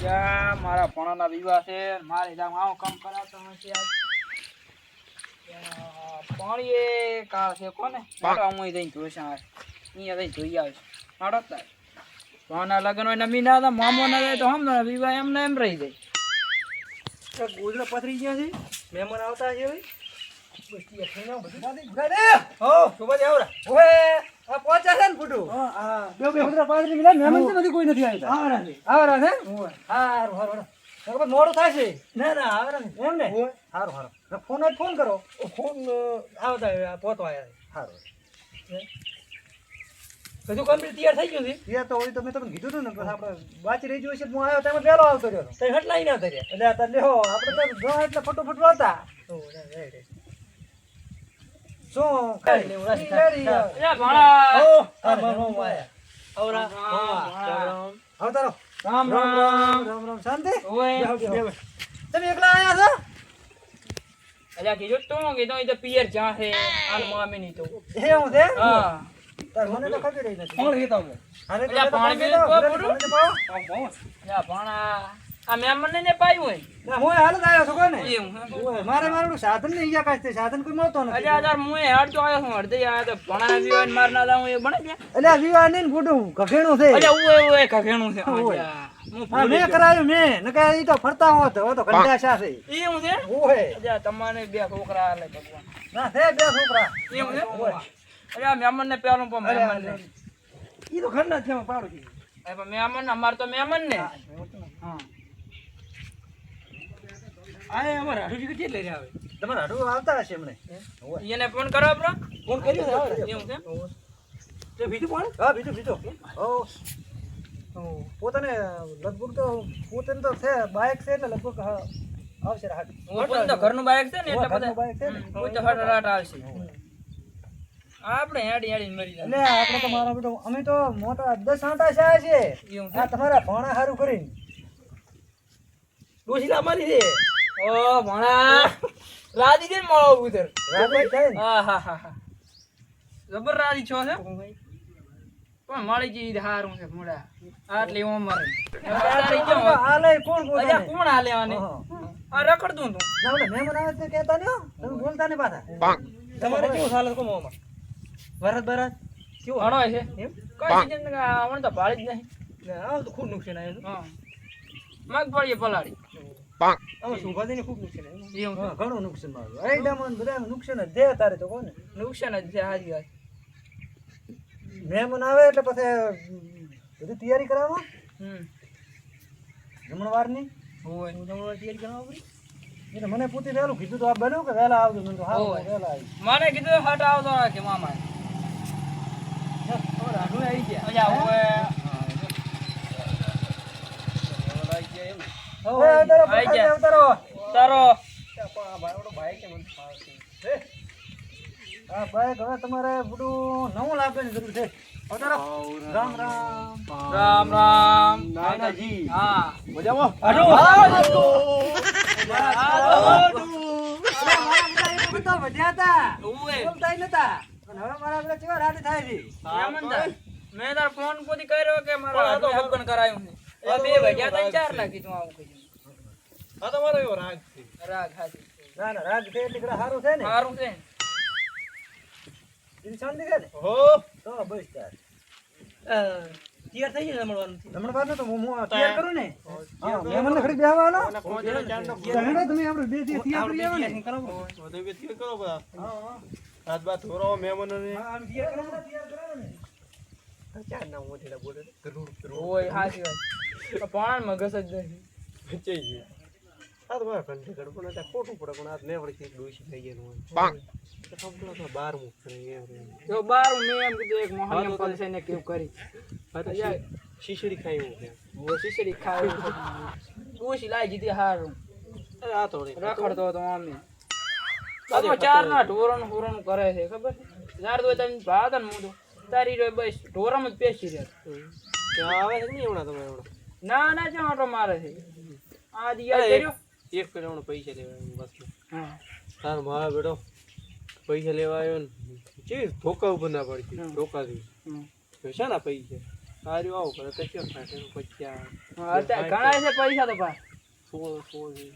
ત્યાં મારા ભણાના વિવાહ છે મારે જામ આવો કામ કરાવતા હશે આજ. ત્યાં પાણી એ કાળ છે કોને? મારા હું જઈને જોઈશ આજ અહીંયા જઈને જોઈ આવીશ. મારો તાર. ભણાના લગ્ન હોય નમી ના હતા મામો ના જાય તો હમ ને વિવાહ એમને એમ રહી જાય. ગોદડા પથરી ગયા છે. મહેમાન આવતા છે ભાઈ કોઈ નથી આવતા આવરા છે? હારું હારું હારું. મોડું થાય છે? ના ના આવરા એમ ને? હારું હારું. ફોન જ ફોન કરો. ફોન આવતા પોતો આવ્યા હારું. બધું કમ્પ્લીટ તૈયાર થઈ ગયું છે? તૈયાર તો હોય તો મેં તમને કીધું હતું ને આપણે વાંચી રહી જોઈશે હું આવ્યો તમે પહેલો આવતો રહ્યો. તો હટલાઈ ના થયા એટલે લેહો આપણે તો જો એટલે ફટોફટ રોતા શું. રામ રામ રામ. રામ શાંતિ. તમે એકલા આયા છો? અલ્યા કીધું તું કીધું એ તો પિયર જ્યાં છે આન મામી ની તો હા. તાર મને તો ખબર નથી. પાણી આ મહેમાન ને પાયું હોય. ના, હું હાલ આવ્યો છું કોને? એવું મારે મારું સાધન ને ઈજા કાંઈ? સાધન કોઈ મળતો નથી. અલ્યા યાર હું એ હેડતો આવ્યો છું અડધે આયા તો ભણા વિવાહ ને માર ના જાઉં એ બને ગયા અલ્યા વિવાહ નહીં ને ફૂટું ઘઘેણું છે. અલ્યા છે. મેં કરાયું મેં. નકર ઈ તો ફરતા હોત હવે તો છે. એવું છે? ઓય. અલ્યા તમારે બે છોકરા આલે ભગવાન. ના છે બે છોકરા. એવું છે? અલ્યા મેમન ને પેલું પણ મહેમાન ને ઈ તો છે પાડું છું અમાર તો મહેમાન ને. હા. આ અમારા હાડુજી કેટલે લઈ આવે? તમારા હાડુ આવતા હશે એમને. એને ફોન કરો આપણો. ફોન કરી છે? એમ એવું તે બીજું કોણ? હા બીજું બીજું. ઓ પોતાને લગભગ તો પોતાને તો છે બાઇક છે ને લગભગ આવશે રાહત. પોતાનું તો ઘરનું બાઈક છે ને એટલે બધા બાઈક છે ને? કોઈ તો હટરાટ આવશે. આપણે હેડી હેડી મરી એટલે જાય આપણે તો મારા બેટો અમે તો મોટા દસ આંટા છે આ તમારા ભણા હારું કરીને. ડોશીલા મારી છે ઓ ભણા. રાજી છે ને મળો ઉધર હા હા હા હા. જબર રાજી છો છે? પણ મળી જઈ હારું છે મોડા આટલી ઉંમર લઈ કોણ કોણ હાલે આને આ રખડ તું. ના ઓલા મહેમાન આવે તો કહેતા નહીં. તમે બોલતા નહીં પાછા. તમારે કેવું ચાલે કો મોમાં કેવું? ભણો છે? એમ? કઈ સીઝન આવણ તો ભાળી જ નહીં. આમ તો ખૂબ નુકસાન આવ્યું હા. મગફળી પલાળી. સુભાજીને ખૂબ નુકસાન. હા, ઘણું નુકસાન આવ્યું આઈડામાં બધા નુકસાન જ દે તારે તો કોને? નુકસાન જ છે હાજી વાત. મહેમાન આવે એટલે પછી બધી તૈયારી કરાવવા? હમ. જમણવારની? હોય. જમણવાર તૈયારી કરાવવા પડી? એટલે મને પૂછી વહેલું કીધું તો આ બન્યું કે વહેલા આવજો? મને તો હા. વહેલા આવી મને કીધું હટ આવતો કે મામા ખબર આવી ગયા. હવે અવતારો આવી પખાડી ગયા. અવતારો તારો? હા? બાઈક હવે તમારે બધું નવું લાવવાની જરૂર છે. રામ રામ. રામ રામ. નાનાજી. હા. મજામાં? હાડો. ઓય બોલતા નતા. અને હવે મારા પેલા કેવા રાડી થાય છે. મેં તાર ફોન કોઈ કર્યો કે મારા હાથમાં હગન કરાયું બે વાગ્યા ત્રણ ચાર લાગી તું આવું કીધું આ તમારો એવો રાગ છે. રાગ હાજી ના ના રાગ છે એટલે સારું છે ને. સારું છે. એની શાંતિ ને? હો. તો બસ તાર તૈયાર થઈ ગયું મળવાનું હમણાં તો હું હું તૈયાર. કરું ને? હા મહેમાનને ખરી બેહવા તમે આપણે બે દિવસ તૈયાર કરી લેવા ને. બધું બી તૈયાર કરો બધા. હા હા. હાથ બાથ ધોરાવો મહેમાનોને આમ તૈયાર કરો તૈયાર કરો ને. ચાર ના મોઢેડા બોલે કરોડ કરોડ ઓય હાચી વાત. પણ મગજ જ નથી ગયું. બાર બાર મેં એમ કીધું એક મોહન પલસે ને કેવું કરી. શીશડી ખાઈ શીશડી હારું. આ તો રખડતો હતો મમ્મી ચાર ના ઢોરણ હોરણ કરે છે ખબર ચાર તો તમે ભાત ને હું તારી રહ્યો બસ ઢોરમ જ પેસી રહ્યા આવે છે નહીં તમે ના ના ચાટો મારે છે. આ દિયા કર્યો? એક હમણાં પૈસા લેવા બસ. તારો મારા બેટો પૈસા લેવા આવ્યો ને જે ધોકા ઉપર ના પડતી. ધોકાથી. હમ. શાના પૈસા? સારું આવું કરે તો કેમ થાય? એનું પછી આ હા, અત્યારે ઘણા છે પૈસા તો ભાઈ. સોળ સોળ છે.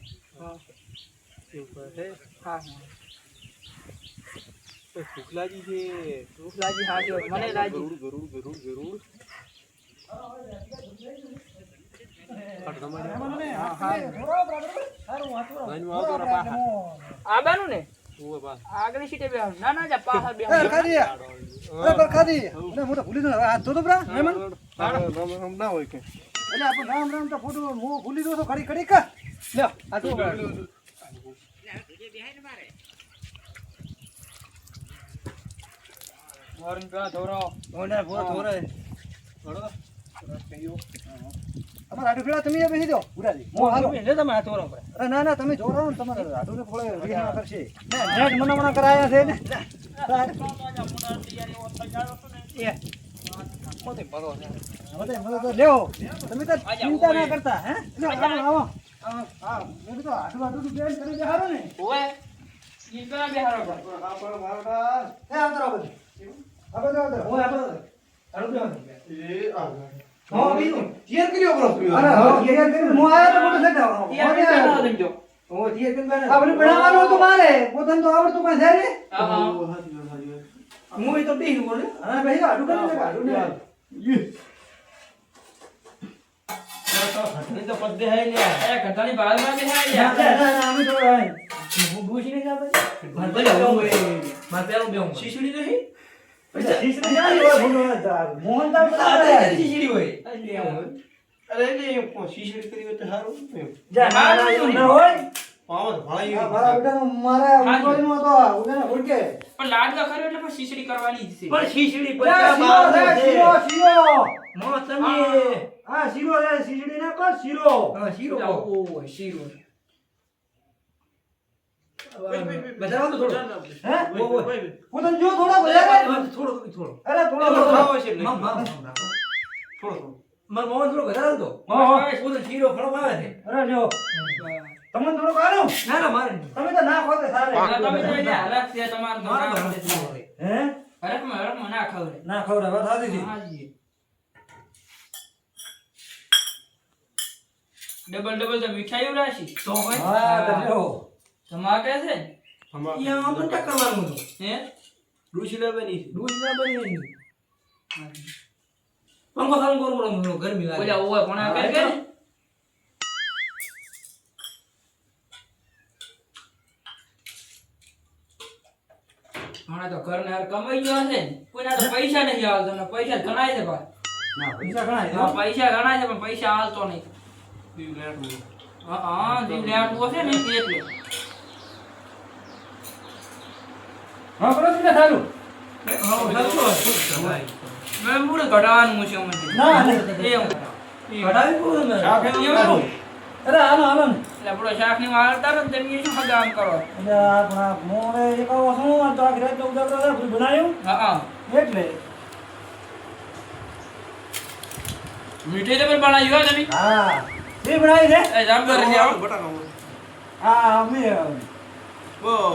એવું કરે છે? હા એ છે. ભૂખ હા મને લાગી. ગરુડ ગરુડ ગરુડ ગરુડ આબાનું ને આગલી સીટે બેહવાનું ના ના જા પાછા એ ખાધી અરે પર ખાધી અરે મોટો ભૂલી ગયો હાથ ધોતો બ્રા મહેમાન રામ રામ ના હોય કે એટલે આપણે રામ રામ તો ફોટો હું ભૂલી ગયો તો ખડી ખડી કા લ્યો આ તો મોરન પેલા ધોરો હળો. કહીયો. અમાર આડું ફેરા તમે બેસી ગુરાજી હું હાલો. લે તમે આ ધોરો અરે ના ના તમે જોડો ને તમારે આડું ને ફોડે કરશે. નેટ મનામણા કરાયા છે ને. લેવો. તમે તો ચિંતા ના કરતા હે? આવો. હા. મેં તો આટલું આડું બેન કરી બેહારો ને. ઓય. ચિંતા પેલા બેહારો પર આ પર મારતા એ આવતો બધું. હું આવતો આડું બેહારો એ આ. હા બીજું ચેર કર્યો કરો તમે. અરે હા યે કરી હું આયો તો મોટો સેટ આવો આપણે પેલા સમજો ઓ યે કરી બેન આ બધું બનાવવાનું હતું મારે પોતાને તો આવડતું પણ છે ને હા હા. હું એ તો બેહી ગયો ને હા બેહી ગયો આડું કરી દે આડું ને એ ઘટાની ના ના ના અમે તો હું ભૂસી નહીં જાવે શીશડી નહીં? શીશડી ના હોય ભૂલો મોહનદાસ બતાવે અરે એટલે એમ કહો, શીશડી કરી હોય જો થોડા એમ. જા ના ના કરવાની છે જો થોડા આલો તમે તો ના ખોતે સારે. તમે તો છે તમારે ખવડે. હે? હરખમાં હરખમાં ના ખવડે. ના ખવડાવે વાત સાચી છે. હાજી. ડબલ ડબલ તો રાશી હા તમારે કે છે ને? આમાં હે? ડૂસી લાવવાની છે. ઓલા ઓય પણ આ કે કે ને? હમણાં તો ઘરને હાર કમાઈ ગયો હશે ને. કોઈના તો પૈસા નહીં આવતો ને પૈસા ગણાય છે પણ ના પૈસા ઘણા છે, પૈસા ઘણા છે પણ પૈસા હાલતો નહીં. દીવ. હા હા જીવ લેટવું હશે ને એટલે. હા બરોબર છે સારું મેં મૂળ ઘટાડવાનું છે મને ના. ના. એવું શાક એવું એવું? કરું. અરે હાલો હાલો એટલે આપણો શાકની વાળતા ને તેની શું હગામ કરો? એટલે આપણા મોરે એક આવો શું તો આખી રાત ઉજાગરો થાય, બધું બનાવ્યું. હા હા. એટલે. મીઠાઈ તો પણ બનાવી હોય તમે? હા. એ બનાવી છે? એ જામદાર છે આવો. બટાકા હા અમે.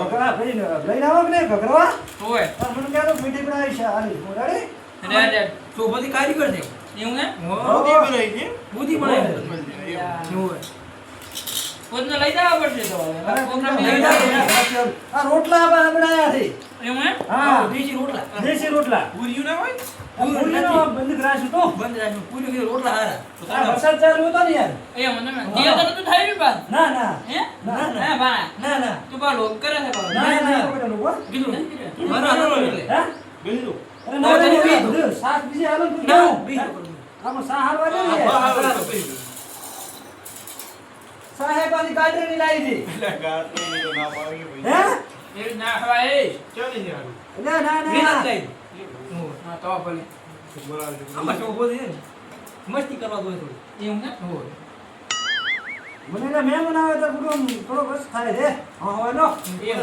ઘઘરા ફરીને લઈને આવો કે નહીં? ઘઘરવા હોય. પણ મને કહેતો મીઠી બનાવી છે? હાલી મોરાડી રેડ રેડ. એવું હે. બધી બનાવી છે. એવું કોઈને લઈ જવા પડશે તો. આ રોટલા આપણે છે. એવું હે. હા દેશી રોટલા. પૂરીયું ના હોય? આ મૂળીનો બંધ કરાશું તો આ વરસાદ ચાલુ હતો ને યાર એ મને ના. જીઓ તો નતું થાય બી. ના ના હે ના, ના. હે, બા. ના ના તું બા લોક કરે છે બા. ના ના કોઈ પેલું હો. કીધું ને? હે? બેસી જાઓ. અરે ના ના ના, બધું શાક બીજે હાલો ને ના જાઓ. આમાં શાહ હાલવા દે ને. શાહે પાછી કાઢીને લાવી હતી. એટલે ગાંઠની તો ના પાવી. હે? એ ના ખવાય એ. ના હારું. ના ના ના હા, તો ભલે. બરાબર છે. એવું હે? હોય. મને તો થોડો બસ થાય છે હા હવે એ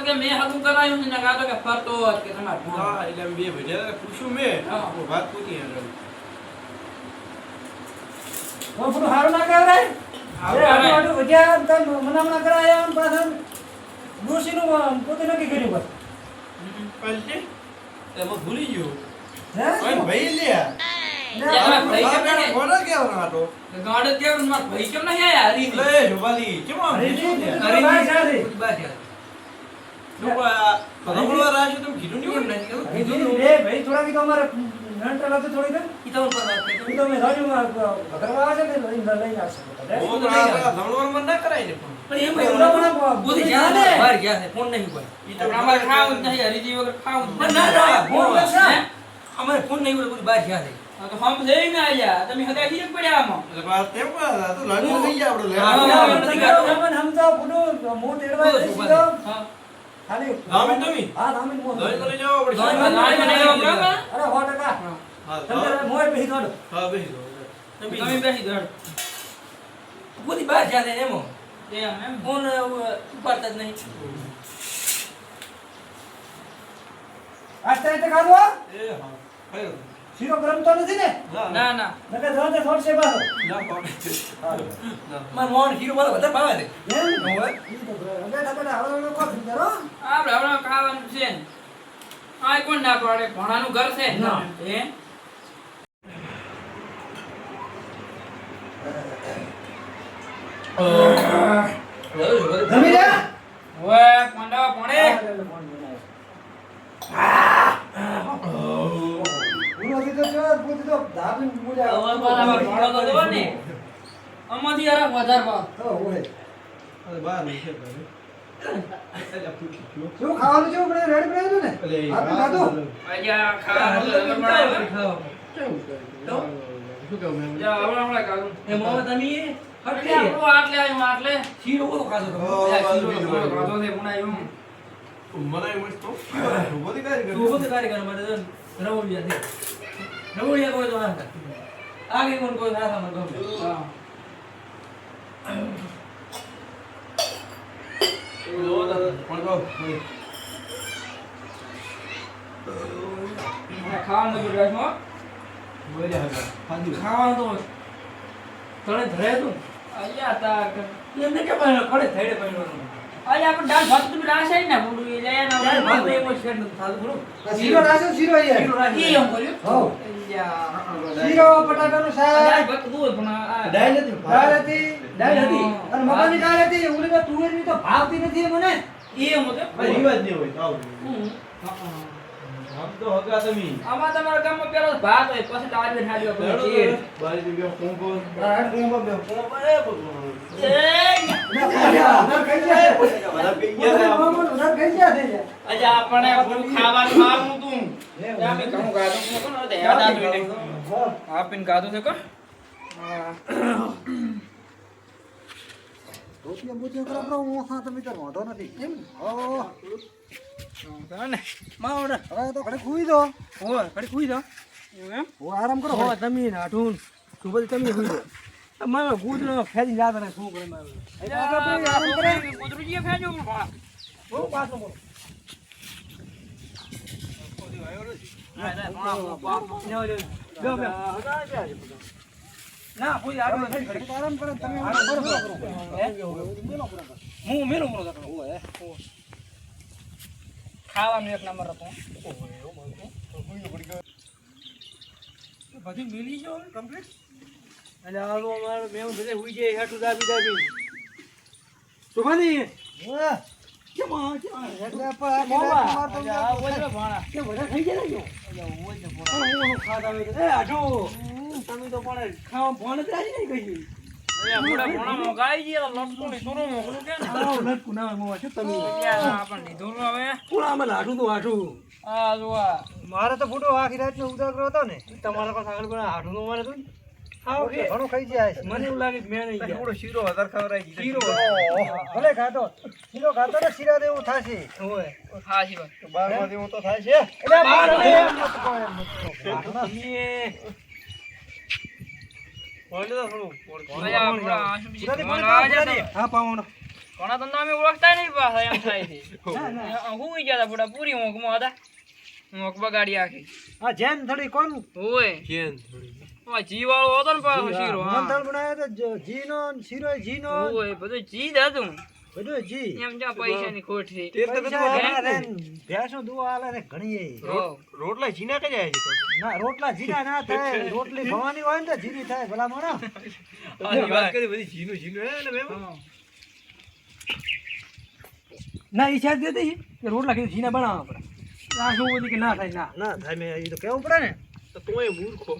કે મેં હગું કરાયું ને કાતો કે ફરતો કે તમારે. હા, એટલે બે ભેજા પૂછ્યું મેં હા. તો વાત પૂછી. તો બધું સારું ના કહેવાય ભૂલી ગયો. ભાઈ લ્યા યાર, નહીં? નહીં હરી કીધું જી, ને? હરી જી સારી. લોકો આ રમણવા રહ્યા છો તમે કીધું નહીં હોય? હરી જી, બે ભાઈ થોડા દી તો અમારે મેન્ટલ હતું થોડી દર. ઈ તો મેં રાજુમાં ભગરવા આવે ને લઈને લઈને આવશે બધા. બહુ તો આ પેલા રમણવામાં ના કરાય ને પણ. ઈ તો અમારે ખાવું જ નહીં હરીજી વગર ખાવું જ ના, ના, ફોન કરશે. હે? આ તો હમ જઈને આયા તમે હગાઈ થી પડ્યા આમાં એટલે બા તેમ તો લગ્ન થઈ ગયા આપણે હા, લેવા. હા, તમે ખાલી ધામી તમે? હા, ધામી મોં. લઈ તો લઈ જાઓ આપણે. ગાડી માં લેવા બરાબર? અરે, સો ટકા. હા, તમે હા. મોંએ બેસી દોડો. હા, બેસી જાઓ. તમે બેસી દો એમ એમ આસ્તે આસ્તે ખાધો, હો. એ હા. ખાઈ શીરો ગરમ તો નથી ને ના, ના. મેં ના નકર ધોળે છે પાછો. ના, પાડે. હા. ના. એમ? ઈ તો બરાબર. બેઠા બેઠા હવે હવે કોફી કરો. આપણે હવે ખાવાનું છે ને આ કોણ ના પાડે ભણાનું ઘર છે ના. હે જમી લે. ઓએ પાંડવા પડે ભૂલોથી તો જો, ભૂલોથી તો ધાબીને બોલ્યા. હવે ભાડો તો દો ને આમાંથી યાર વધારે ભાવ તો હોય. અરે બહાર નહીં છે ઘરે. એટલે પૂછી ગયો. શું ખાવાનું છે આપણે રેડી બનાવ્યું ને આપણે ખાધું આજે ખાવાનું તો તમે બનાવ્યું હે? કેવું કરે? શું કહું મેં? હમણાં હમણાં ખાધું. હટકે. એટલે આપણું આટલે આવ્યું, આટલે. શીરો છે. મને એમ તો. ઊભો થી કાર્ય કર્યું. હા. રવો તો, પણ કહું, નહીં. અને ખાવાનું બધું રાખો. બોલે હવે. ખાધું. અહીંયા તા આજે આપણે દાળ ભાત તો પેલા આ side ના બોલું, એ લઈ આના આપણે આ શીરો રાખ્યો શીરો અહીંયા શાક. પણ દાળ. દાળ હતી. દાળ હતી. અને મકાની દાળ હતી. ઓલી તો તુવેરની તો ભાવતી નથી મને. એ એમ ભાઈ, રિવાજ નહીં હોય તો આવું. આમ તો હગા તમે. આમાં તમારા ગામમાં પેલો ભાત હોય પછી દાળ ભાત ખાલી હોય, હેડો પછી તો, ખીર. બારી થી ગયો, કોણ કોણ? કોંબો બે કોણ એ ભગવાન. એ, ના ખાઈ ગયા ના ખાઈ ગયા બધા પી ગયા ને બધા આમ. મોમો બધા ખાઈ ગયા થઈ ગયા આજે આપણે ખાવાનું મારું તું બી ઘણું ખાધું કોણ? આપીને ગાધું છે કોણ? હા. રોટલી બોટલી કરો આપણો હું હા તમે તો વાંધો નથી કેમ ઓ હા ને? હવે તો ઘડી ખુઈ દો ઘડીક હુઈ જાઓ. એવું એમ? હું આરામ કરો તમે નાઠું તું બધી તમે ખુઈ દો મારે ગુજરો ફેરી જાત ને શું કરે મારે આરામ કરે ફેંજો બહુ પાછો બોલો હા, ના કોઈ આગળ આરામ કરો તમે હું મેલો મોરો તકડો હોય ખાવાનું એક નંબર હતો. બધી મિલી ગયો કમ્પ્લીટ અને આલો મારો મેં બધે હુઈ જાય હેઠું દાબી દાબી. સુભાની? કેમ આ કેમ આ? એટલે પર મોવા આ ઓય ભણા. કે બધા થઈ ગયા ને ખાતા હોય એ આઠો તમે તો પણ ખાવા ફોન જ નહીં કહી એ આપણા ભણા મોગાઈ ગયા, લટકું ને સોનું મોકલું કે ને? આવો લટકું ના મોવા શું તમે. યાર, આપણને લીધું ને હવે. કોણામાં લાઠું તો આઠું આ જો આ. મારે તો ફોટો આખી રાત નો ઉજાગરો હતો ને. તમારા પાસે આગળ કોઈ હાડું નો મારે તું? હા ઓકે ઘણું ખાઈ જાય મને એવું લાગે મેં નહીં થોડો શીરો વધારે ખવડાય શીરો. ભલે ખાતો શીરો ખાતો ને શીરા દેવું થશે. વાત. તો બારમાંથી તો થાય છે. એટલે બાર ને એમ મત કહો, એમ મત કહો. કોઈને તો થોડું પોળ- ભાઈ, આપણા આશુ બીજી ગુજરાતી ધોવાનો બોલો, આવે છે? ગુજરાતી. હા પાવણો ઘણા ધંધા અમે ઓળખતા નહીં પાછા એમ થાય છે. ના ના. હું ગયા હતા બુડા પૂરી ઊંઘમાં હતા. ઊંઘ બગાડી આખી. હા જેન થોડી કોણ? ઓય. કેમ થોડી? ઓય જી વાળો હતો ને પાછો શીરો હા. બનાવ્યો તો જીનો શીરો જીનો ઓય બધું જી દે હતું. બધું જી. એમ જો પૈસાની ખોટ છે તેર તો બધું ઘણા આવે. રે ને ભેંસો દુવા આલે ને ઘણી રોટલા ઝીણા કઈ જાય ના રોટલા જીના ના થાય. રોટલી ભવાની હોય ને જીની થાય ભલા માણસ તમે વાત કરી બધી ઝીણું ઝીણું હે ને મેમ? ના ઈ સાહેબ દેતી કે રોટલા કીધું જીના બનાવવા પડે. આ શું બોલી કે ના થાય ના. ના થાય મેં ઈ તો કેવું પડે ને. તો મૂર્ખો.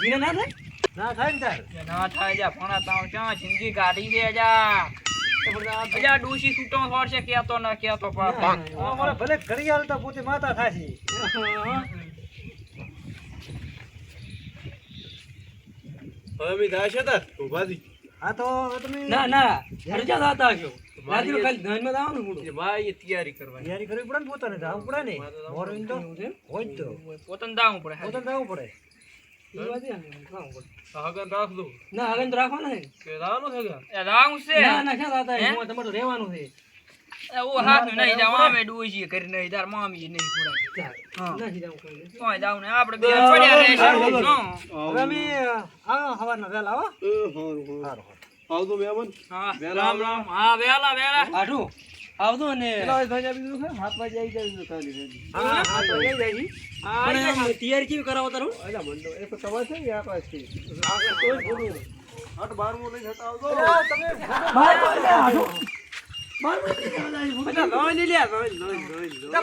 જીના ના થાય? ના થાય ને તાર. ના થાય જા ફોણા તાવ ચા જિંદગી કાઢી દે જા. અજા ડૂસી છૂટો છોડશે કેતો ન કેતો પણ. અમારે ભલે ઘડિયાળ તો પોતે માતા હવે તમે ના ના છો મૂડું. ભાઈ તૈયારી કરવાની. તૈયારી કરવી પડે ને પોતાને જાવું પડે ને. મોરું ઈન તો હોય તો. પોતાને દાવું પડે પોતાને જાવું પડે. ઈ વાત વેલા ને, ખાવું પડે. સહગન ના. તો એ હાથ કોઈ આવજો ને હાથ વાગે આવી જાય ખાલી ખાલી. હા હા તો લઈ જાય પણ આમ કેવી કરાવો તારું? અલા તો.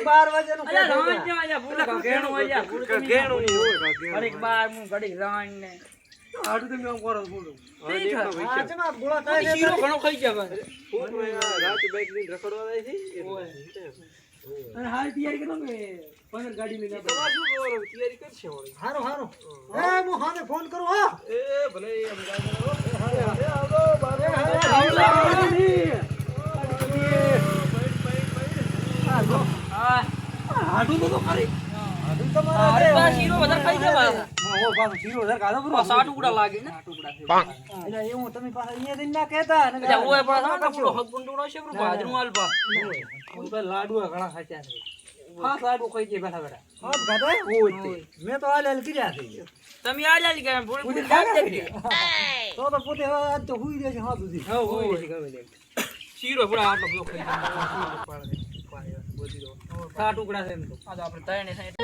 બાર વાગે અલ્યા ક્યાં રાણ થઈ જો ભૂલા ઘેણું અલ્યા ભૂલા ઘેણું હોય, ઘેણું. ઘડીક બાર મુ ઘડીક રાણ ને આઠું તમે આમ કરો ગયા? થાય શીરો ઘણો ખાઈ આ રાતે બાઈક લઈને રખડવા જાય છે અને હાલ તૈયારી કરો ને પંદર ગાડી લઈને તમારે શું કરવાનું? તૈયારી કરશે વળી. હારું હારું એ હું હાને ફોન કરું હા એ ભલે એમ કાંઈ કરો. એ આવજો, બારમું. હા આઠું તો ખરી. અરે બા શીરો વધારે ખાઈ હા, ઓ બાપુ શીરો વધારે ખાધો બરો. સાત ટુકડા લાગે ને. એટલે એવું તમે પાછા અહીંયા જઈને ના કહેતા ને અલ્યા ઓય પણ સાત ટુકડો હગું ટુકડો છે બરો હું તો લાડવા ઘણા ખાચ્યા છે. હાથ લાડુ ખાઈ જાય બેઠા બેઠા? મેં તો કર્યા છે. તમે આ પૂરી પૂરી તો તો પોતે આજ તો હુઈ છે હા દુધી હા છે. ગમે. શીરો પૂરા આટલો બધો ખાઈ જાય સાત ટુકડા છે એમ તો. આ આપણે ત્રણે સાઈડ